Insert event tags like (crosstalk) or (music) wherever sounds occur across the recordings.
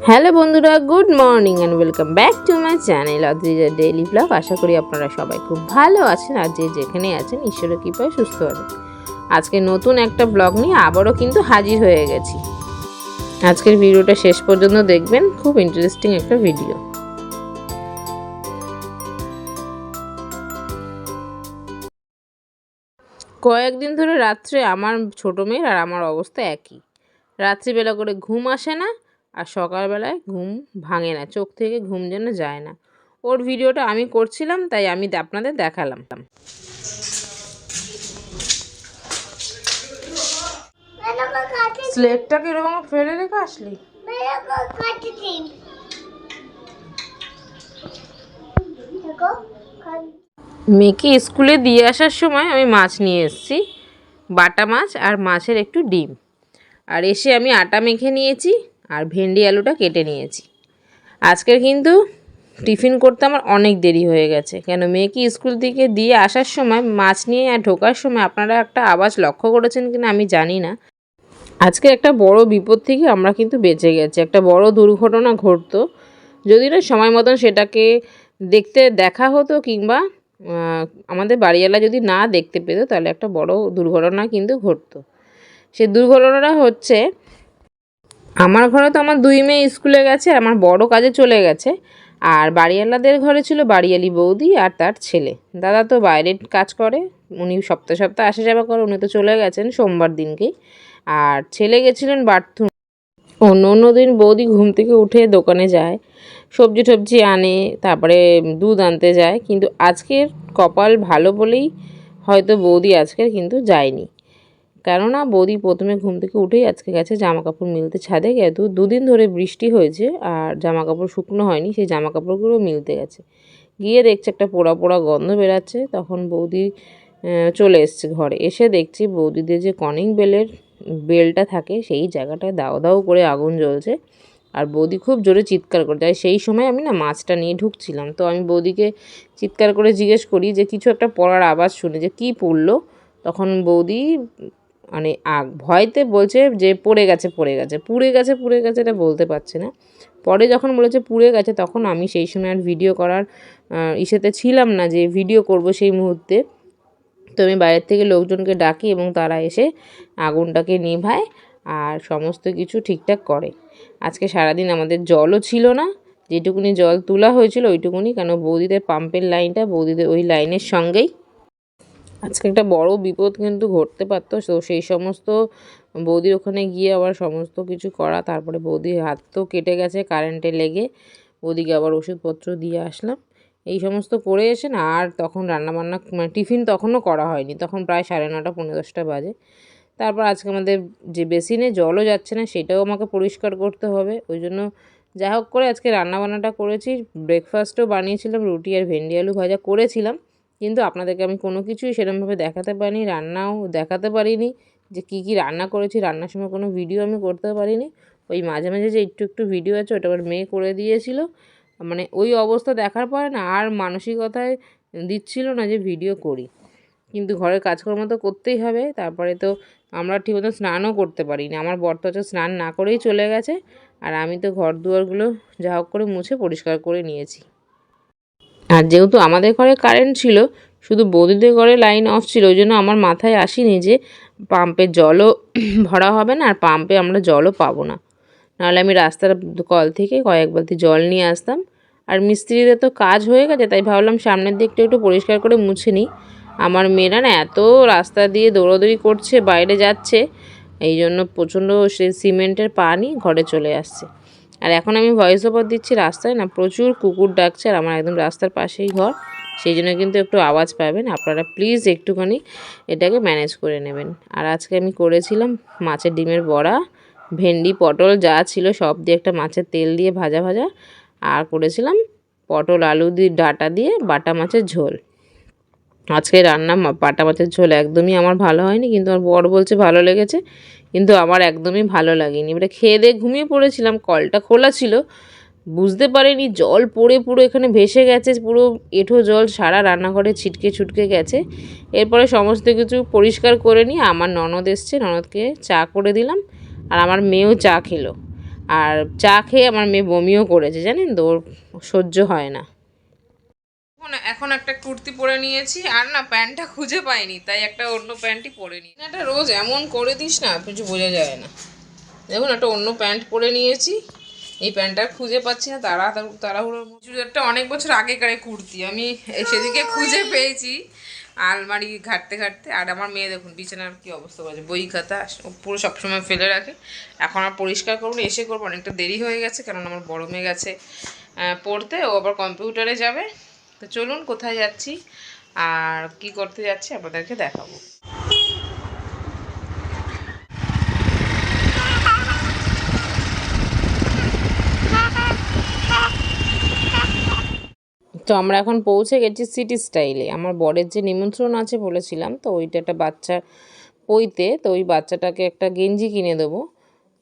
Hello বন্ধুরা, good morning and welcome back to my channel Adrija daily blog আশা করি আপনারা সবাই খুব ভালো আছেন আর যে যেখানে আছেন, ঈশ্বরের কৃপায় সুস্থ আছেন। আজকে নতুন একটা ব্লগ নিয়ে আবারও কিন্তু হাজির হয়ে গেছি। আজকের ভিডিওটা শেষ পর্যন্ত দেখবেন, খুব ইন্টারেস্টিং একটা ভিডিও কয়েকদিন ধরে রাত্রে আমার ছোটো মেয়ের আর আমার অবস্থা একই। রাত্রিবেলা করে ঘুম আসে না আর সকালবেলায় ঘুম ভাঙে না চোখ থেকে ঘুম যেন যায় না। ওর ভিডিওটা আমি করছিলাম তাই আমি আপনাদের দেখালাম। স্লেটটাকে এরকম ফেলে রেখে আসলি? মেয়েকে স্কুলে দিয়ে আসার সময় আমি মাছ নিয়ে এসেছি বাটা মাছ আর মাছের একটু ডিম। আর এসে আমি আটা মেখে নিয়েছি আর ভেন্ডি আলুটা কেটে নিয়েছি। আজকের কিন্তু টিফিন করতে আমার অনেক দেরি হয়ে গেছে। কেন মেয়েকে স্কুল থেকে দিয়ে আসার সময়, মাছ নিয়ে আর ঢোকার সময় আপনারা একটা আওয়াজ লক্ষ্য করেছেন কিনা আমি জানি না। আজকে একটা বড় বিপদ থেকে আমরা কিন্তু বেঁচে গেছি। একটা বড় দুর্ঘটনা ঘটতো। যদি না সময় মতন সেটাকে দেখতে দেখা হতো কিংবা আমাদের বাড়িওয়ালা যদি না দেখতে পেতো, তাহলে একটা বড় দুর্ঘটনা কিন্তু ঘটতো। সে দুর্ঘটনাটা হচ্ছে আমার ঘরে তো আমার দুই মেয়ে স্কুলে গেছে, আমার বড় কাজে চলে গেছে। আর বাড়িওয়ালাদের ঘরে ছিল বাড়িয়ালি বৌদি আর তার ছেলে। দাদা তো বাইরে কাজ করে, উনি সপ্তাহে সপ্তাহে আসা যাওয়া করে, উনি তো চলে গেছেন সোমবার দিনকেই আর ছেলে গেছিলেন বাথরুম। অন্য অন্য দিন বৌদি ঘুম থেকে উঠে দোকানে যায়, সবজি টবজি আনে, তারপরে দুধ আনতে যায়। কিন্তু আজকের কপাল ভালো বলেই হয়তো বৌদি আজকের কিন্তু যায়নি। কেননা বৌদি প্রথমে ঘুম থেকে উঠেই আজকে গেছে জামা কাপড় মিলতে ছাদে কিন্তু দুদিন ধরে বৃষ্টি হয়েছে আর জামা কাপড় শুকনো হয়নি, সেই জামা কাপড়গুলো মিলতে গেছে। গিয়ে দেখছে একটা পোড়া পোড়া গন্ধ বেরাচ্ছে, তখন বৌদি চলে এসছে ঘরে। এসে দেখছি বৌদিদের যে কনিং বেলের বেলটা থাকে, সেই জায়গাটায় দাও দাও করে আগুন জ্বলছে আর বৌদি খুব জোরে চিৎকার করে তাই সেই সময় আমি না মাছটা নিয়ে ঢুকছিলাম, তো আমি বৌদিকে চিৎকার করে জিজ্ঞেস করি যে, কিছু একটা পড়ার আওয়াজ শুনে যে কী পড়ল? তখন বৌদি মানে আগ ভয়তে বলছে যে পড়ে গেছে পড়ে গেছে। পুড়ে গেছে পুড়ে গেছে এটা বলতে পারছে না। পরে যখন বলেছে পুড়ে গেছে, তখন আমি সেই সময় আর ভিডিও করার ইসেতে ছিলাম না যে ভিডিও করব সেই মুহূর্তে। তো আমি বাইরের থেকে লোকজনকে ডাকি এবং তারা এসে আগুনটাকে নেভায় আর সমস্ত কিছু ঠিকঠাক করে। আজকে সারাদিন আমাদের জলও ছিল না। যেটুকুনি জল তোলা হয়েছিল ওইটুকুনি, কেন বৌদিদের পাম্পের লাইনটা বৌদিদের ওই লাইনের সঙ্গেই আজকে একটা বড় বিপদ কিন্তু ঘটতে পারতো। তো সেই সমস্ত বৌদির ওখানে গিয়ে আবার সমস্ত কিছু করা, তারপরে বৌদির হাত তো কেটে গেছে কারেন্টে লেগে। বৌদিকে আবার ওষুধপত্র দিয়ে আসলাম। এই সমস্ত করে এসে না আর তখন রান্নাবান্না মানে টিফিন তখনও করা হয়নি। তখন প্রায় সাড়ে নটা পনেরো দশটা বাজে। তারপর আজকে আমাদের যে বেসিনে জলও যাচ্ছে না, সেটাও আমাকে পরিষ্কার করতে হবে। ওই জন্য যা হোক করে আজকে রান্নাবান্নাটা করেছি। ব্রেকফাস্টও বানিয়েছিলাম, রুটি আর ভেন্ডি আলু ভাজা করেছিলাম। কিন্তু আপনাদেরকে আমি কোনো কিছুই সেরকমভাবে দেখাতে পারিনি, রান্নাও দেখাতে পারিনি, যে কী কী রান্না করেছি, রান্নার সময় কোনো ভিডিও আমি করতে পারিনি। ওই মাঝে মাঝে যে একটু একটু ভিডিও আছে ওটা আমার মেয়ে করে দিয়েছিল। মানে ওই অবস্থা দেখার পরে না আর মানসিকতায় দিচ্ছিল না যে ভিডিও করি। কিন্তু ঘরের কাজকর্ম তো করতেই হবে, তারপরে তো আমরা ঠিকমতো স্নানও করতে পারি না আমার বর তো হচ্ছে স্নান না করেই চলে গেছে, আর আমি তো ঘর দুয়ারগুলো যা হোক করে মুছে পরিষ্কার করে নিয়েছি। আর যেহেতু আমাদের ঘরে কারেন্ট ছিল, শুধু বৌদিদের ঘরে লাইন অফ ছিল, ওই জন্য আমার মাথায় আসেনি যে পাম্পের জলও (clears throat) ভরা হবে না, আর পাম্পে আমরা জলও পাবো না। নাহলে আমি রাস্তার কল থেকে কয়েক বালতি জল নিয়ে আসতাম। আর মিস্ত্রিদের তো কাজ হয়ে গেছে, তাই ভাবলাম সামনের দিকটা একটু পরিষ্কার করে মুছে নিই। আমার মেয়েরা না এত রাস্তা দিয়ে দৌড়াদৌড়ি করছে, বাইরে যাচ্ছে এই জন্য প্রচণ্ড সে সিমেন্টের পানি ঘরে চলে আসছে। আর এখন আমি ভয়েস ওভার দিচ্ছি রাস্তায় না, প্রচুর কুকুর ডাকছে আর আমার একদম রাস্তার পাশেই ঘর। সেই জন্য কিন্তু একটু আওয়াজ পাবেন। আপনারা প্লিজ একটুখানি এটাকে ম্যানেজ করে নেবেন। আর আজকে আমি করেছিলাম মাছের ডিমের বড়া, ভেন্ডি, পটল, যা ছিল সব দিয়ে একটা মাছের তেল দিয়ে ভাজা ভাজা। আর করেছিলাম পটল, আলু দিয়ে ডাটা দিয়ে বাটা মাছের ঝোল। আজকে রান্না পাটা মাছের ঝোল একদমই আমার ভালো হয়নি, কিন্তু আমার বর বলছে ভালো লেগেছে, কিন্তু আমার একদমই ভালো লাগেনি। এবারে খেয়ে দিয়ে ঘুমিয়ে পড়েছিলাম, কলটা খোলা ছিল, বুঝতে পারিনি, জল পড়ে পুরো এখানে ভেসে গেছে, পুরো এঁঠো জল সারা রান্নাঘরে ছিটকে ছুটকে গেছে। এরপরে সমস্ত কিছু পরিষ্কার করে নিয়ে আমার ননদ এসছে, ননদকে চা করে দিলাম, আর আমার মেয়েও চা খেলো। আর চা খেয়ে আমার মেয়ে বমিও করেছে, জানেন তো সহ্য হয় না। এখন একটা কুর্তি পরে নিয়েছি। আর না প্যান্টটা খুঁজে পাইনি তাই একটা অন্য প্যান্টই পরে নিই এটা রোজ এমন করে দিস না কিছু বোঝা যায় না। দেখুন একটা অন্য প্যান্ট পরে নিয়েছি। এই প্যান্টটা খুঁজে পাচ্ছি না তারা তাড়াহুড়োর মধ্যে। চুড়িদারটা অনেক বছর আগেকার কুর্তি। আমি সেদিকে খুঁজে পেয়েছি। আলমারি ঘাটতে ঘাটতে। আর আমার মেয়ে দেখুন বিছানার কি অবস্থা করেছে। বই খাতা পুরো সবসময় ফেলে রাখে। এখন আর পরিষ্কার করব না, এসে করব। অনেকটা দেরি হয়ে গেছে কারণ আমার বড় মেয়ে গেছে পড়তে। ও আবার কম্পিউটারে যাবে। তো চলুন কোথায় যাচ্ছি আর কি করতে যাচ্ছি আপনাদেরকে দেখাবো। তো আমরা এখন পৌঁছে গেছি সিটি স্টাইলে আমার বরের যে নিমন্ত্রণ আছে বলেছিলাম, তো ওইটা একটা বাচ্চার পইতে, তো ওই বাচ্চাটাকে একটা গেঞ্জি কিনে দেবো।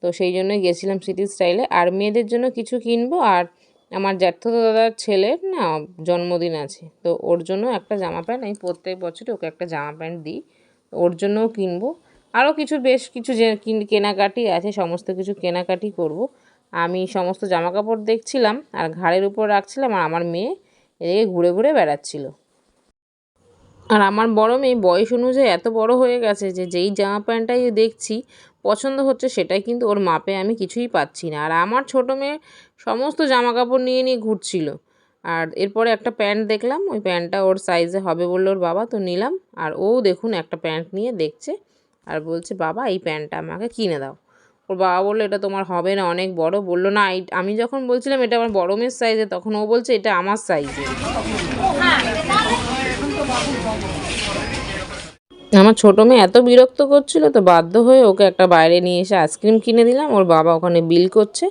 তো সেই জন্য গেছিলাম সিটি স্টাইলে আর মেয়েদের জন্য কিছু কিনবো আর আমার জ্যাঠ দাদার ছেলের না জন্মদিন আছে, তো ওর জন্য একটা জামা প্যান্ট, আমি প্রত্যেক বছরই ওকে একটা জামা প্যান্ট দিই, ওর জন্যও কিনবো। আরও কিছু বেশ কিছু যে কিন- কেনাকাটি আছে, সমস্ত কিছু কেনাকাটি করব। আমি সমস্ত জামা কাপড় দেখছিলাম আর ঘাড়ের উপর রাখছিলাম আর আমার মেয়ে এদিকে ঘুরে ঘুরে বেড়াচ্ছিল। আর আমার বড় মেয়ে বয়স অনুযায়ী এত বড় হয়ে গেছে যে যেই জামা প্যান্টটাই দেখছি, পছন্দ হচ্ছে সেটাই কিন্তু ওর মাপে আমি কিছুই পাচ্ছি না। আর আমার ছোটো মেয়ে সমস্ত জামা কাপড় নিয়ে নিয়ে ঘুরছিল। আর এরপরে একটা প্যান্ট দেখলাম, ওই প্যান্টটা ওর সাইজে হবে বলল ওর বাবা, তো নিলাম। আর ও দেখুন একটা প্যান্ট নিয়ে দেখছে আর বলছে, বাবা, এই প্যান্টটা আমাকে কিনে দাও। ওর বাবা বলল, এটা তোমার হবে না, অনেক বড়। বলল, না আমি যখন বলছিলাম এটা আমার বড় মেয়ের সাইজে তখন ও বলছে, এটা আমার সাইজে আমার ছোটো মেয়ে এত বিরক্ত করছিল তো বাধ্য হয়ে ওকে একটা বাইরে নিয়ে এসে আইসক্রিম কিনে দিলাম। ওর বাবা ওখানে বিল করছে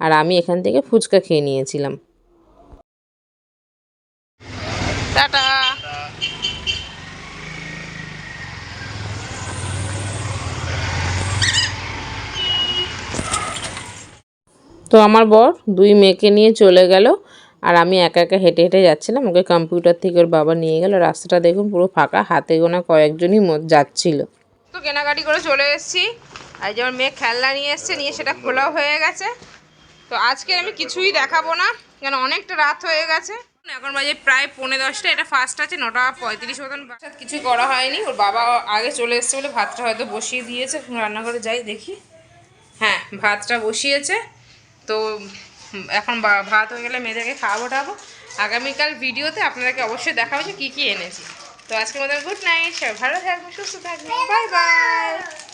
আর আমি এখান থেকে ফুচকা খেয়ে নিয়েছিলাম। টাটা। তো আমার বর দুই মেয়েকে নিয়ে চলে গেল। আর আমি একা একা হেঁটে হেঁটে যাচ্ছিলাম। ওকে কম্পিউটার থেকে ওর বাবা নিয়ে গেল। রাস্তাটা দেখুন পুরো ফাঁকা, হাতে গোনা কয়েকজনই যাচ্ছিল। তো কেনাকাটি করে চলে এসেছি। আর যে আমার মেয়ে খেলনা নিয়ে এসছে, নিয়ে সেটা খোলাও হয়ে গেছে। তো আজকে আমি কিছুই দেখাবো না, কেন অনেকটা রাত হয়ে গেছে। এখন বাজে প্রায় পৌনে দশটা, এটা ফার্স্ট আছে, নটা পঁয়ত্রিশ মতন কিছুই করা হয়নি, ওর বাবা আগে চলে এসছে বলে ভাতটা হয়তো বসিয়ে দিয়েছে। রান্নাঘরে যাই দেখি। হ্যাঁ ভাতটা বসিয়েছে। তো এখন ভাত হয়ে গেলে মেয়েদেরকে খাওয়াবো টাবো আগামীকাল ভিডিওতে আপনাদেরকে অবশ্যই দেখাবো যে কী কী এনেছি। তো আজকে মতো গুড নাইট, সবাই ভালো থাকবেন, সুস্থ থাকবেন। Bye bye.